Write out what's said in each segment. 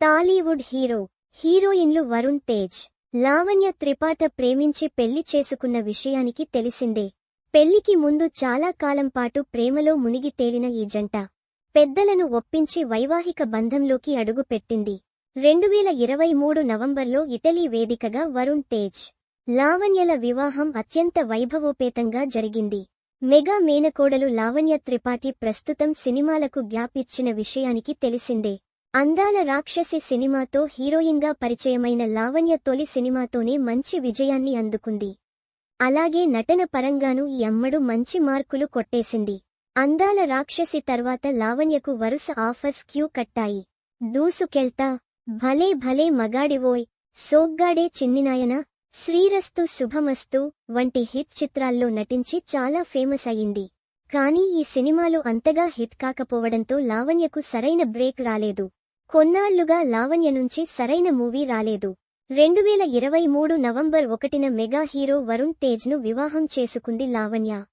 Tollywood hero హీరోయిన్లు వరుణ్ తేజ్ లావణ్య త్రిపాఠ ప్రేమించి పెళ్ళి చేసుకున్న విషయానికి తెలిసిందే. పెళ్ళికి ముందు చాలా కాలం పాటు ప్రేమలో మునిగి తేలిన ఈ జంట పెద్దలను ఒప్పించి వైవాహిక బంధంలోకి అడుగుపెట్టింది. రెండువేల ఇరవై మూడు నవంబర్లో ఇటలీ వేదికగా వరుణ్ తేజ్ లావణ్యల వివాహం అత్యంత వైభవోపేతంగా జరిగింది. మెగా మేనకోడలు లావణ్య త్రిపాఠి ప్రస్తుతం సినిమాలకు గ్యాప్ ఇచ్చిన విషయానికి తెలిసిందే. అందాల రాక్షసి సినిమాతో హీరోయిన్గా పరిచయమైన లావణ్య తొలి సినిమాతోనే మంచి విజయాన్ని అందుకుంది. అలాగే నటన పరంగానూ ఈ అమ్మడు మంచి మార్కులు కొట్టేసింది. అందాల రాక్షసి తర్వాత లావణ్యకు వరుస ఆఫర్స్ క్యూ కట్టాయి. దూసుకెళ్తా భలే భలే మగాడివోయ్ సోగ్గాడే చిన్నినాయన శ్రీరస్తు శుభమస్తు వంటి హిట్ చిత్రాల్లో నటించి చాలా ఫేమస్ అయింది. కానీ ఈ సినిమాలు అంతగా హిట్ కాకపోవడంతో లావణ్యకు సరైన బ్రేక్ రాలేదు. కొన్నాళ్ళుగా లావణ్య నుంచి సరైన మూవీ రాలేదు. రెండువేల ఇరవై మూడు నవంబర్ ఒకటిన మెగా హీరో వరుణ్ తేజ్ను వివాహం చేసుకుంది లావణ్య.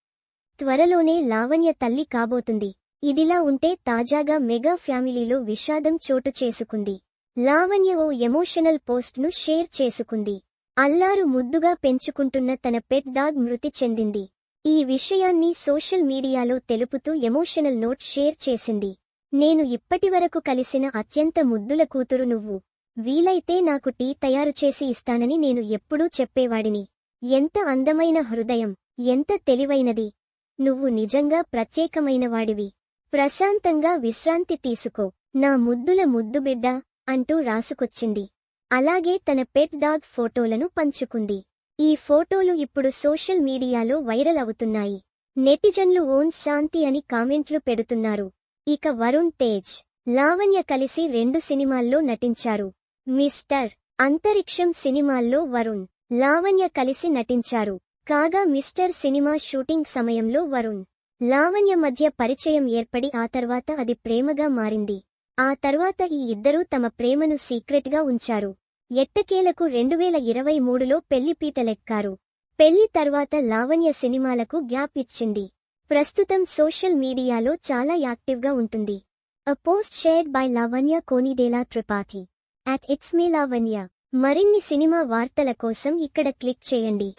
త్వరలోనే లావణ్య తల్లి కాబోతుంది. ఇదిలా ఉంటే తాజాగా మెగా ఫ్యామిలీలో విషాదం చోటు చేసుకుంది. లావణ్య ఓ ఎమోషనల్ పోస్ట్ను షేర్ చేసుకుంది. అల్లారు ముద్దుగా పెంచుకుంటున్న తన పెట్ డాగ్ మృతి చెందింది. ఈ విషయాన్ని సోషల్ మీడియాలో తెలుపుతూ ఎమోషనల్ నోట్ షేర్ చేసింది. నేను ఇప్పటివరకు కలిసిన అత్యంత ముద్దుల కూతురు నువ్వు. వీలైతే నాకు టీ తయారు చేసి ఇస్తానని నేను ఎప్పుడూ చెప్పేవాడిని. ఎంత అందమైన హృదయం ఎంత తెలివైనది. నువ్వు నిజంగా ప్రత్యేకమైనవాడివి. ప్రశాంతంగా విశ్రాంతి తీసుకో. నా ముద్దుల ముద్దుబిడ్డ అంటూ రాసుకొచ్చింది. అలాగే తన పెట్ డాగ్ ఫోటోలను పంచుకుంది. ఈ ఫోటోలు ఇప్పుడు సోషల్ మీడియాలో వైరల్ అవుతున్నాయి. నెటిజన్లు ఓన్ శాంతి అని కామెంట్లు పెడుతున్నారు. ఇక వరుణ్ తేజ్ లావణ్య కలిసి రెండు సినిమాల్లో నటించారు. మిస్టర్ అంతరిక్షం సినిమాల్లో వరుణ్ లావణ్య కలిసి నటించారు. కాగా మిస్టర్ సినిమా షూటింగ్ సమయంలో వరుణ్ లావణ్య మధ్య పరిచయం ఏర్పడి ఆ తర్వాత అది ప్రేమగా మారింది. ఆ తర్వాత ఈ ఇద్దరూ తమ ప్రేమను సీక్రెట్గా ఉంచారు. ఎట్టకేలకు రెండువేల ఇరవై మూడులో పెళ్ళిపీటలెక్కారు పెళ్ళి తర్వాత లావణ్య సినిమాలకు గ్యాప్ ఇచ్చింది. ప్రస్తుతం సోషల్ మీడియాలో చాలా యాక్టివ్గా ఉంటుంది. A post shared by Lavanya Konidela Tripathi. At it's me Lavanya మరిన్ని సినిమా వార్తల కోసం ఇక్కడ క్లిక్ చేయండి.